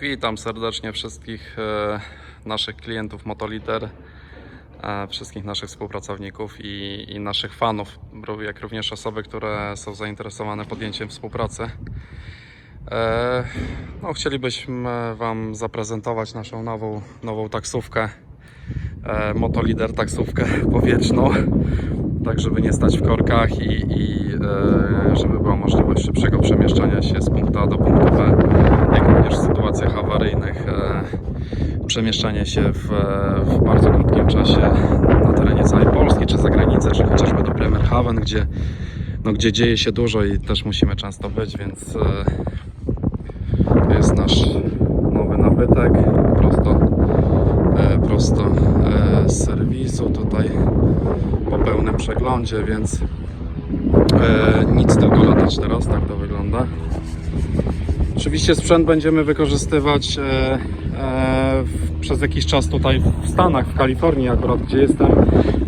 Witam serdecznie wszystkich e, naszych klientów Motoliter, e, wszystkich naszych współpracowników i, i naszych fanów, jak również osoby, które są zainteresowane podjęciem współpracy. E, No, chcielibyśmy Wam zaprezentować naszą nową, nową taksówkę, Motolider taksówkę powietrzną, tak żeby nie stać w korkach i, i żeby była możliwość szybszego przemieszczania się z punktu A do punktu B, jak również w sytuacjach awaryjnych e, przemieszczanie się w, w bardzo krótkim czasie na terenie całej Polski czy za granicę, czy chociażby do Bremerhaven, gdzie, no, gdzie dzieje się dużo i też musimy często być, więc e, to jest nasz nowy nabytek prosto, e, prosto e, z serwisu tutaj po pełnym przeglądzie, więc e, nic tylko latać teraz, tak to wygląda. Oczywiście sprzęt będziemy wykorzystywać e, e, przez jakiś czas tutaj w Stanach, w Kalifornii akurat, gdzie jestem.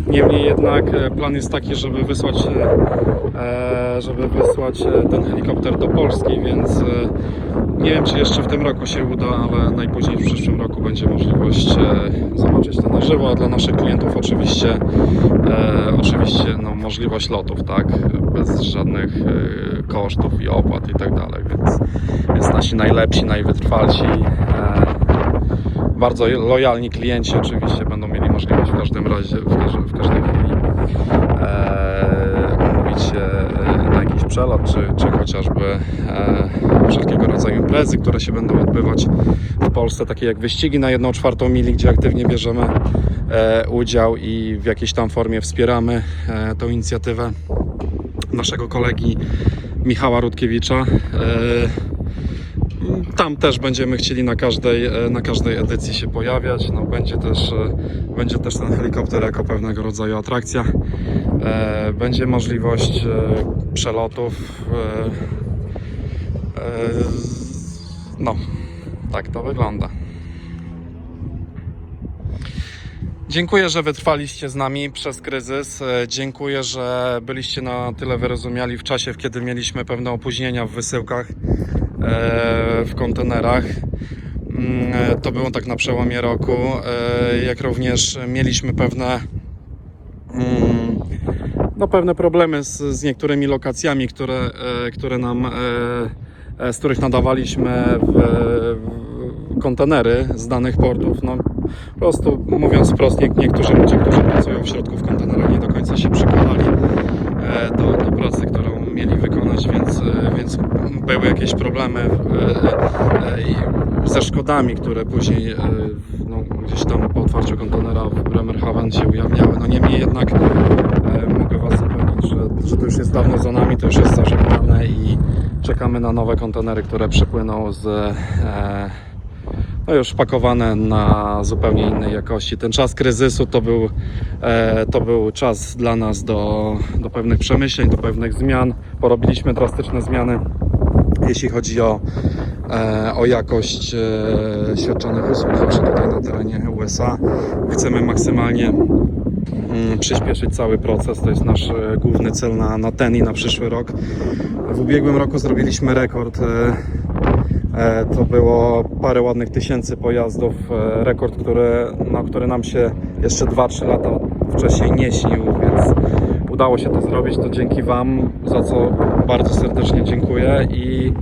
Niemniej jednak e, plan jest taki, żeby wysłać, e, e, żeby wysłać ten helikopter do Polski, więc nie wiem, czy jeszcze w tym roku się uda, ale najpóźniej w przyszłym roku będzie możliwość zobaczyć to na żywo, a dla naszych klientów oczywiście, oczywiście no, możliwość lotów, tak, bez żadnych kosztów i opłat i tak dalej, więc, więc nasi najlepsi, najwytrwalsi, bardzo lojalni klienci oczywiście będą mieli możliwość w każdym razie, w, każdej- w każdej chwili e, umówić się e, na jakiś przelot, czy, czy chociażby e, wszelkiego rodzaju imprezy, które się będą odbywać w Polsce, takie jak wyścigi na 1 czwartą mili, gdzie aktywnie bierzemy e, udział i w jakiejś tam formie wspieramy e, tą inicjatywę naszego kolegi Michała Rutkiewicza. E, tam też będziemy chcieli na każdej, e, na każdej edycji się pojawiać. No, będzie, też, e, będzie też ten helikopter jako pewnego rodzaju atrakcja. E, Będzie możliwość przelotów. No, tak to wygląda. Dziękuję, że wytrwaliście z nami przez kryzys. Dziękuję, że byliście na tyle wyrozumiali w czasie, kiedy mieliśmy pewne opóźnienia w wysyłkach w kontenerach. Mm, e, To było tak na przełomie roku. e, Jak również mieliśmy pewne mm, no, pewne problemy z, z niektórymi lokacjami, które, e, które nam, e, e, z których nadawaliśmy w, w kontenery z danych portów. No, po prostu mówiąc wprost, nie, niektórzy ludzie, którzy pracują w środku w kontenerach nie do końca się przykładali e, do, do pracy, którą mieli wykonać, więc, e, więc były jakieś problemy e, e, ze szkodami, które później no, gdzieś tam po otwarciu kontenera w Bremerhaven się ujawniały. No niemniej jednak mogę Was zapewnić, że, że to już jest dawno za nami, to już jest zażegnane i czekamy na nowe kontenery, które przypłyną z no już pakowane na zupełnie innej jakości. Ten czas kryzysu to był, e, to był czas dla nas do, do pewnych przemyśleń, do pewnych zmian. Porobiliśmy drastyczne zmiany, jeśli chodzi o, e, o jakość e, świadczonych usług, zawsze tutaj na terenie USA. Chcemy maksymalnie mm, przyspieszyć cały proces. To jest nasz główny cel na, na ten i na przyszły rok. W ubiegłym roku zrobiliśmy rekord. E, To było parę ładnych tysięcy pojazdów. e, Rekord, który, no, który nam się jeszcze 2-3 lata wcześniej nie śnił, więc udało się to zrobić. To dzięki Wam, za co bardzo serdecznie dziękuję. I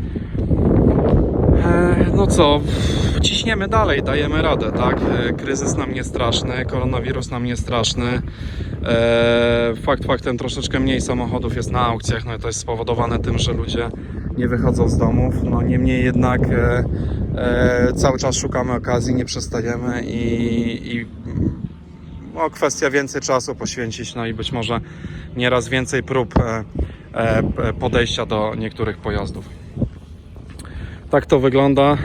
e, no co, ciśniemy dalej, dajemy radę, tak? Kryzys nam nie straszny, koronawirus nam nie straszny. Fakt faktem troszeczkę mniej samochodów jest na aukcjach, no i to jest spowodowane tym, że ludzie nie wychodzą z domów. No niemniej jednak e, e, cały czas szukamy okazji, nie przestajemy i, i no, kwestia więcej czasu poświęcić, no i być może nieraz więcej prób e, e, podejścia do niektórych pojazdów. Tak to wygląda.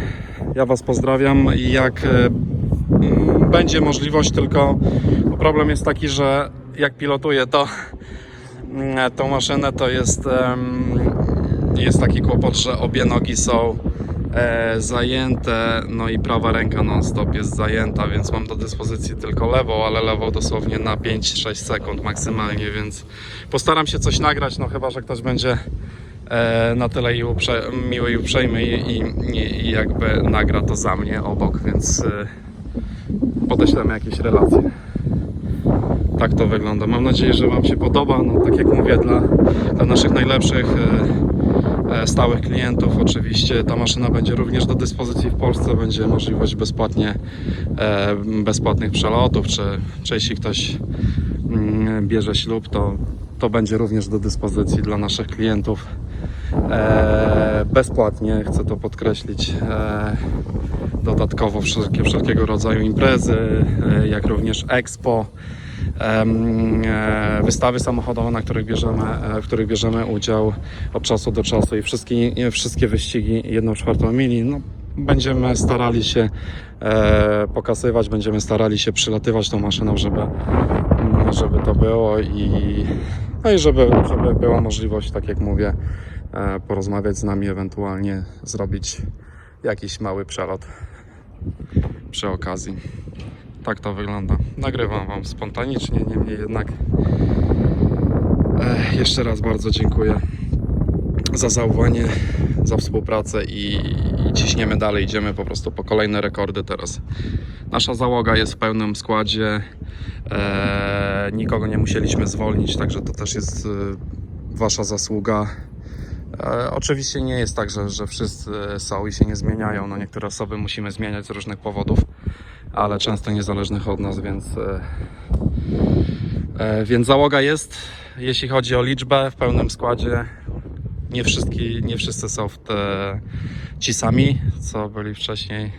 Ja Was pozdrawiam i jak e, będzie możliwość, tylko problem jest taki, że jak pilotuję to mm, tą maszynę, to jest, jest taki kłopot, że obie nogi są e, zajęte, no i prawa ręka non-stop jest zajęta, więc mam do dyspozycji tylko lewą, ale lewą dosłownie na 5-6 sekund maksymalnie, więc postaram się coś nagrać, no chyba, że ktoś będzie e, na tyle i uprze, miły i uprzejmy i, i, i jakby nagra to za mnie obok, więc e, podeślemy jakieś relacje. Tak to wygląda. Mam nadzieję, że Wam się podoba. No, tak jak mówię, dla, dla naszych najlepszych e, stałych klientów oczywiście ta maszyna będzie również do dyspozycji w Polsce. Będzie możliwość bezpłatnie, e, bezpłatnych przelotów, czy, czy jeśli ktoś mm, bierze ślub, to, to będzie również do dyspozycji dla naszych klientów. E, bezpłatnie, chcę to podkreślić. E, dodatkowo wszelkie, wszelkiego rodzaju imprezy, e, jak również expo, e, wystawy samochodowe, na których bierzemy, e, w których bierzemy udział od czasu do czasu i wszystkie, wszystkie wyścigi 1 czwartą mili. No, będziemy starali się e, pokazywać, będziemy starali się przylatywać tą maszyną, żeby, mm, żeby to było i, no i żeby, żeby była możliwość, tak jak mówię, e, porozmawiać z nami, ewentualnie zrobić jakiś mały przelot przy okazji. Tak to wygląda. Nagrywam Wam spontanicznie, niemniej jednak e, jeszcze raz bardzo dziękuję za zaufanie, za współpracę i, i ciśniemy dalej. Idziemy po prostu po kolejne rekordy teraz. Nasza załoga jest w pełnym składzie. E, nikogo nie musieliśmy zwolnić, także to też jest e, Wasza zasługa. E, oczywiście nie jest tak, że, że wszyscy są i się nie zmieniają. No, niektóre osoby musimy zmieniać z różnych powodów, ale często niezależnych od nas, więc, e, e, więc załoga jest, jeśli chodzi o liczbę, w pełnym składzie. Nie, wszystkie, nie wszyscy są w te, ci sami, co byli wcześniej.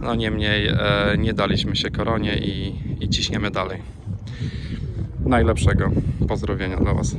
No niemniej e, nie daliśmy się koronie i, i ciśniemy dalej. Najlepszego. Pozdrowienia dla Was.